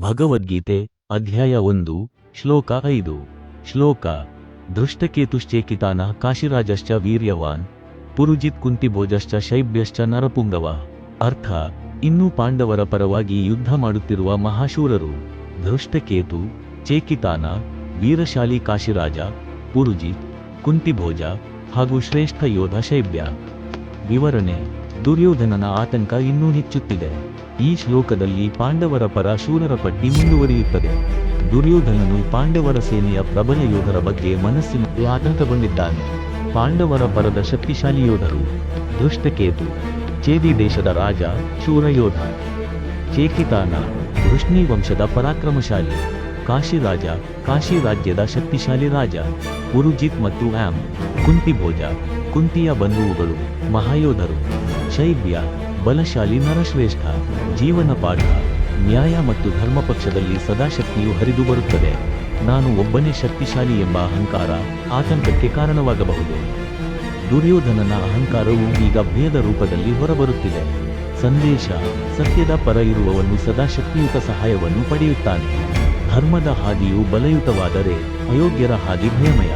ಭಗವದ್ಗೀತೆ ಅಧ್ಯಾಯ ಒಂದು, ಶ್ಲೋಕ ಐದು. ಶ್ಲೋಕ ದೃಷ್ಟಕೇತುಶ್ಚೇಕಿತಾನ ಕಾಶಿರಾಜಶ್ಚ ವೀರ್ಯವಾನ್, ಪುರುಜಿತ್ ಕುಂತಿಭೋಜಶ್ಚ ಶೈಬ್ಯಶ್ಚ ನರಪುಂಗವ. ಅರ್ಥ, ಇನ್ನೂ ಪಾಂಡವರ ಪರವಾಗಿ ಯುದ್ಧ ಮಾಡುತ್ತಿರುವ ಮಹಾಶೂರರು ದೃಷ್ಟಕೇತು ಚೇಕಿತಾನ, ವೀರಶಾಲಿ ಕಾಶಿರಾಜ, ಪುರುಜಿತ್, ಕುಂತಿಭೋಜ ಹಾಗೂ ಶ್ರೇಷ್ಠ ಯೋಧ ಶೈಬ್ಯ. ವಿವರಣೆ, ದುರ್ಯೋಧನನ ಆತಂಕ ಇನ್ನೂ ಹೆಚ್ಚುತ್ತಿದೆ. ಈ ಶ್ಲೋಕದಲ್ಲಿ ಪಾಂಡವರ ಪರ ಶೂರರ ಪಟ್ಟಿ ಮುಂದುವರಿಯುತ್ತದೆ. ದುರ್ಯೋಧನನು ಪಾಂಡವರ ಸೇನೆಯ ಪ್ರಬಲ ಯೋಧರ ಬಗ್ಗೆ ಮನಸ್ಸಿನಲ್ಲಿ ಆತಂಕಗೊಂಡಿದ್ದಾನೆ. ಪಾಂಡವರ ಪರದ ಶಕ್ತಿಶಾಲಿ ಯೋಧರು, ದುಷ್ಟಕೇತು ಚೇದಿ ದೇಶದ ರಾಜ, ಶೂರ ಯೋಧ, ಚೇಕಿತಾನ, ವೃಷ್ಣಿ ವಂಶದ ಪರಾಕ್ರಮಶಾಲಿ, ಕಾಶಿ ರಾಜ, ಕಾಶಿ ರಾಜ್ಯದ ಶಕ್ತಿಶಾಲಿ ರಾಜ ಪುರುಜಿತ್ ಮತ್ತು ಆಮ್, ಕುಂತಿಭೋಜ, ಕುಂತಿಯ ಬಂಧುವುಗಳು, ಮಹಾಯೋಧರು, ಶೈಬ್ಯ ಬಲಶಾಲಿ ನರಶ್ರೇಷ್ಠ. ಜೀವನ ಪಾಠ, ನ್ಯಾಯ ಮತ್ತು ಧರ್ಮ ಪಕ್ಷದಲ್ಲಿ ಸದಾಶಕ್ತಿಯು ಹರಿದು ಬರುತ್ತದೆ. ನಾನು ಒಬ್ಬನೇ ಶಕ್ತಿಶಾಲಿ ಎಂಬ ಅಹಂಕಾರ ಆತಂಕಕ್ಕೆ ಕಾರಣವಾಗಬಹುದು. ದುರ್ಯೋಧನನ ಅಹಂಕಾರವು ಈಗ ಭೇದ ರೂಪದಲ್ಲಿ ಹೊರಬರುತ್ತಿದೆ. ಸಂದೇಶ, ಸತ್ಯದ ಪರ ಇರುವವನು ಸದಾ ಶಕ್ತಿಯುತ ಸಹಾಯವನ್ನು ಪಡೆಯುತ್ತಾನೆ. ಧರ್ಮದ ಹಾದಿಯು ಬಲಯುತವಾದರೆ ಅಯೋಗ್ಯರ ಹಾದಿ ಭಯಮಯ.